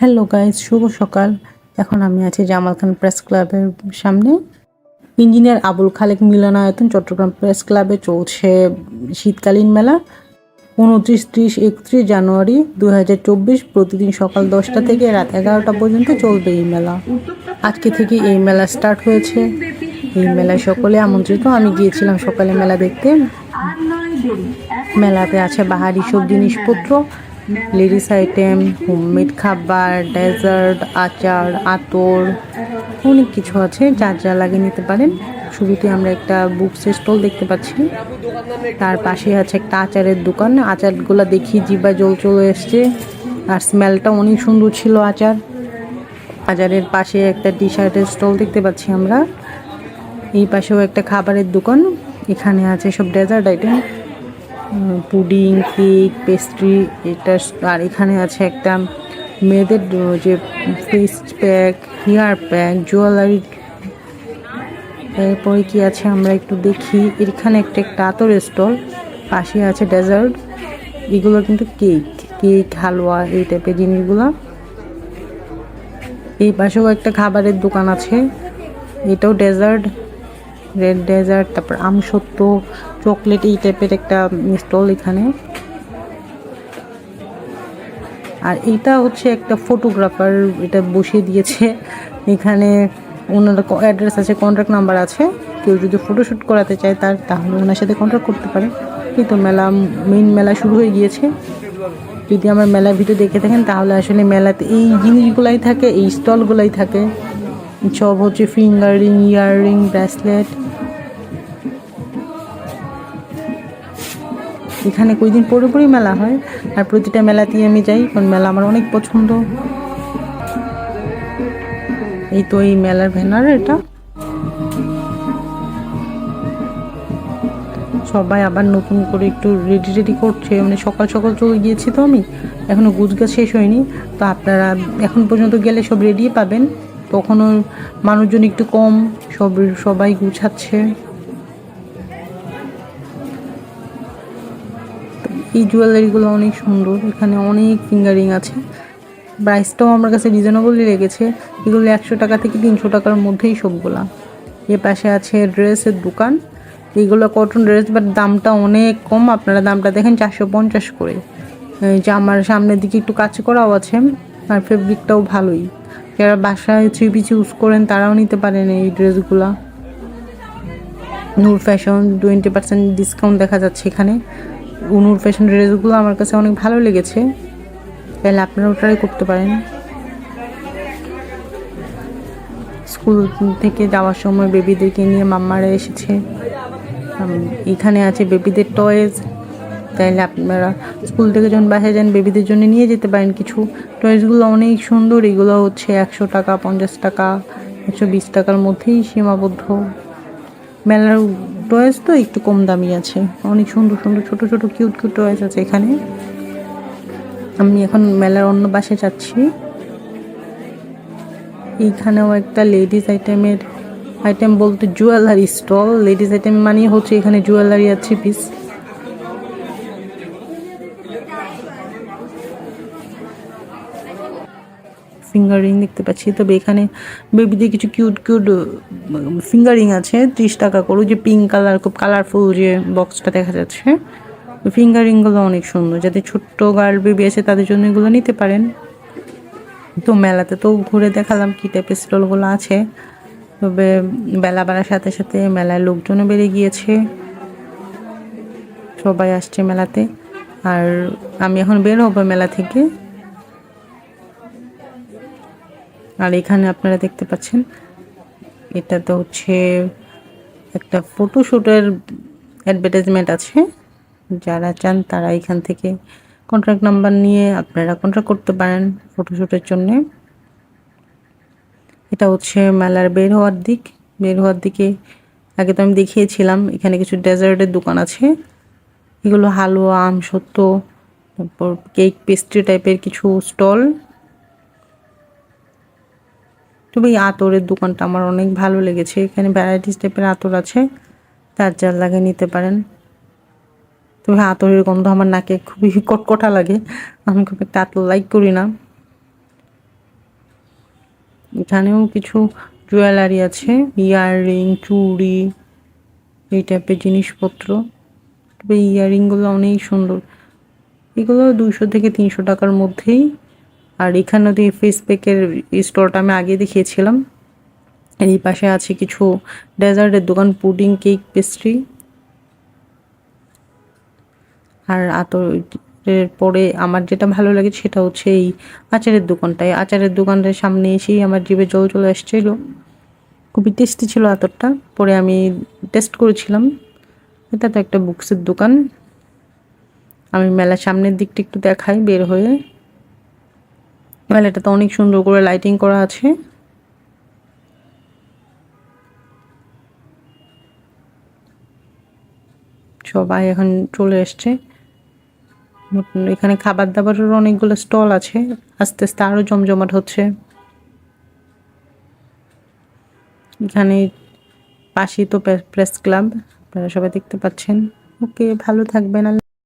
Hello guys শুভ সকাল। এখন আমি আছি জামাল খান প্রেস ক্লাবের সামনে। ইঞ্জিনিয়ার আবুল খালেক মিলনায়তন চট্টগ্রাম প্রেস ক্লাবে চলছে শীতকালীন মেলা। উনত্রিশ, ত্রিশ, একত্রিশ জানুয়ারি দু হাজার চব্বিশ প্রতিদিন সকাল দশটা থেকে রাত এগারোটা পর্যন্ত চলবে এই মেলা। আজকে থেকে এই মেলা স্টার্ট হয়েছে। এই মেলায় সকলে আমন্ত্রিত। আমি গিয়েছিলাম সকালে মেলা দেখতে। মেলাতে আছে বাহারি সব জিনিসপত্র লেডিস আইটেম, হোমমেড খাবার, ডেজার্ট, আচার, আতর, অনেক কিছু আছে, যা যা লাগে নিতে পারেন। শুরুতে আমরা একটা বুকসের স্টল দেখতে পাচ্ছি। তার পাশে আছে একটা আচারের দোকান। আচারগুলো দেখি জিবা জল চলে এসছে, আর স্মেলটা অনেক সুন্দর ছিল আচার। আচারের পাশে একটা টি শার্টের স্টল দেখতে পাচ্ছি আমরা। এই পাশেও একটা খাবারের দোকান। এখানে আছে সব dessert item pudding, cake, pastry, এটা আর এখানে আছে একটা মেয়েদের যে face pack, hair pack, jewellery. এরপরে কি আছে আমরা একটু দেখি। এখানে একটা একটা আতরের স্টল, পাশে আছে ডেজার্ট। এগুলো কিন্তু কেক কেক, হালুয়া, এই টাইপের জিনিসগুলো। এই পাশেও একটা খাবারের দোকান আছে, এটাও ডেজার্ট। রেড ডেজার্ট, তারপর আমসত্ত্ব চকলেট এই টাইপের একটা স্টল এখানে। আর এটা হচ্ছে একটা ফটোগ্রাফার এটা বসিয়ে দিয়েছে। এখানে ওনার অ্যাড্রেস আছে কন্ট্যাক্ট নাম্বার আছে। কেউ যদি ফটোশ্যুট করাতে চায় তার, তাহলে ওনার সাথে কন্ট্যাক্ট করতে পারে। এই তো মেলা মেইন মেলা শুরু হয়ে গিয়েছে। যদি আমার মেলা ভিডিও দেখে থাকেন, তাহলে আসলে মেলাতে এই জিনিসগুলাই থাকে, এই স্টলগুলাই থাকে। সব হচ্ছে ফিঙ্গারিং, ইয়াররিং, ব্রেসলেট। এখানে কই দিন পরে মেলা হয়, আর প্রতিটা মেলাতেই আমি যাই, কারণ মেলা আমার অনেক পছন্দ। এই তো এই মেলার ব্যানার এটা। সবাই আবার নতুন করে একটু রেডি রেডি করছে। মানে সকাল সকাল চলে গিয়েছি তো আমি এখনও গুজগাছ শেষ হয়নি। তো আপনারা এখন পর্যন্ত গেলে সব রেডি পাবেন। তখনও মানুষজন একটু কম, সব, সবাই গুছাচ্ছে। এই জুয়েলারিগুলো অনেক সুন্দর। এখানে অনেক ফিঙ্গারিং আছে। প্রাইসটাও আমার কাছে রিজনেবলই লেগেছে। এগুলো একশো টাকা থেকে তিনশো টাকার মধ্যেই সবগুলা। এ পাশে আছে ড্রেসের দোকান। এগুলো কটন ড্রেস বাট দামটা অনেক কম। আপনারা দামটা দেখেন চারশো পঞ্চাশ করে। যে আমার সামনের দিকে একটু কাজ করাও আছে, আর ফেব্রিকটাও ভালোই। যারা বাসায় থ্রি পিস ইউজ করেন, তারাও নিতে পারেন এই ড্রেসগুলা Noor fashion twenty percent discount দেখা যাচ্ছে এখানে। নূর ফ্যাশন ড্রেসগুলো আমার কাছে অনেক ভালো লেগেছে। তাহলে আপনারাও ট্রাই করতে পারেন। স্কুল থেকে যাওয়ার সময় বেবিদেরকে নিয়ে মাম্মারা এসেছে। এখানে আছে বেবিদের টয়েজ তাইলে আপনারা স্কুল থেকে যখন বাসায় যান বেবিদের জন্য নিয়ে যেতে পারেন কিছু। টয়েসগুলো অনেক সুন্দর। এগুলো হচ্ছে একশো টাকা, পঞ্চাশ টাকা, একশো বিশ টাকার মধ্যেই সীমাবদ্ধ। মেলার টয়েস তো একটু কম দামি আছে। অনেক সুন্দর সুন্দর, ছোট ছোট কিউট কিউট টয়েস আছে এখানে। আমি এখন মেলার অন্য বাসে যাচ্ছি। এইখানেও একটা লেডিস আইটেমের আইটেম বলতে জুয়েলারি স্টল লেডিস আইটেম মানে হচ্ছে এখানে জুয়েলারি আছে পিস ফিঙ্গারিং দেখতে পাচ্ছি। তবে এখানে বেবিদের কিছু কিউট কিউট ফিঙ্গারিং আছে। ত্রিশ টাকা করে। যে পিঙ্ক কালার খুব কালারফুল যে বক্সটা দেখা যাচ্ছে। ফিঙ্গারিংগুলো অনেক সুন্দর। যাতে ছোট্ট গার্ল বেবি আছে, তাদের জন্য এগুলো নিতে পারেন। তো মেলাতে তো ঘুরে দেখালাম কী টাইপের স্টলগুলো আছে। তবে বেলা বাড়ার সাথে সাথে মেলায় লোকজনও বেড়ে গিয়েছে। সবাই আসছে মেলাতে। আর আমি এখন বের হব মেলা থেকে। আর এখানে আপনারা দেখতে পাচ্ছেন, এটা তো হচ্ছে একটা ফটোশ্যুটের অ্যাডভার্টাইজমেন্ট আছে। যারা চান তারা এখান থেকে কন্ট্রাক্ট নাম্বার নিয়ে আপনারা কন্ট্রাক্ট করতে পারেন ফটোশ্যুটের জন্যে। এটা হচ্ছে মেলার বের হওয়ার দিক। বের হওয়ার দিকে আগে তো আমি দেখিয়েছিলাম, এখানে কিছু ডেজার্টের দোকান আছে। এগুলো হালুয়া আম সত্য তারপর কেক পেস্ট্রি টাইপের কিছু স্টল তবে এই আতরের দোকানটা আমার অনেক ভালো লেগেছে। এখানে ভ্যারাইটিস টাইপের আতর আছে। তার যার লাগে নিতে পারেন। তবে আতরের গন্ধ আমার নাকে খুবই কটকটা লাগে। আমি খুব একটা আতর লাইক করি না। এখানেও কিছু জুয়েলারি আছে। ইয়াররিং চুড়ি, এই টাইপের জিনিসপত্র। তবে ইয়াররিংগুলো অনেক সুন্দর। এগুলো দুশো থেকে তিনশো টাকার মধ্যেই আর এখানে তো ফেস প্যাকের স্টোরটা আমি আগে দেখিয়েছিলাম। এই পাশে আছে কিছু ডেজার্টের দোকান, পুডিং, কেক, পেস্ট্রি। আর আতরের পরে আমার যেটা ভালো লাগে সেটা হচ্ছে এই আচারের দোকানটায় আচারের দোকানটার সামনে এসেই আমার জিভে জল চলে আসছিল। খুবই টেস্টি ছিল আতরটা। পরে আমি টেস্ট করেছিলাম। এটা তো একটা বুকসের দোকান। আমি মেলার সামনের দিকটা একটু দেখাই বের হয়ে। মেলাটা তো অনেক সুন্দর করে লাইটিং করা আছে। সবাই এখন চলে এসছে। এখানে খাবার দাবারের অনেকগুলো স্টল আছে। আস্তে আস্তে আরও জমজমাট হচ্ছে। এখানে পাশেই তো প্রেস ক্লাব আপনারা সবাই দেখতে পাচ্ছেন। ওকে, ভালো থাকবেন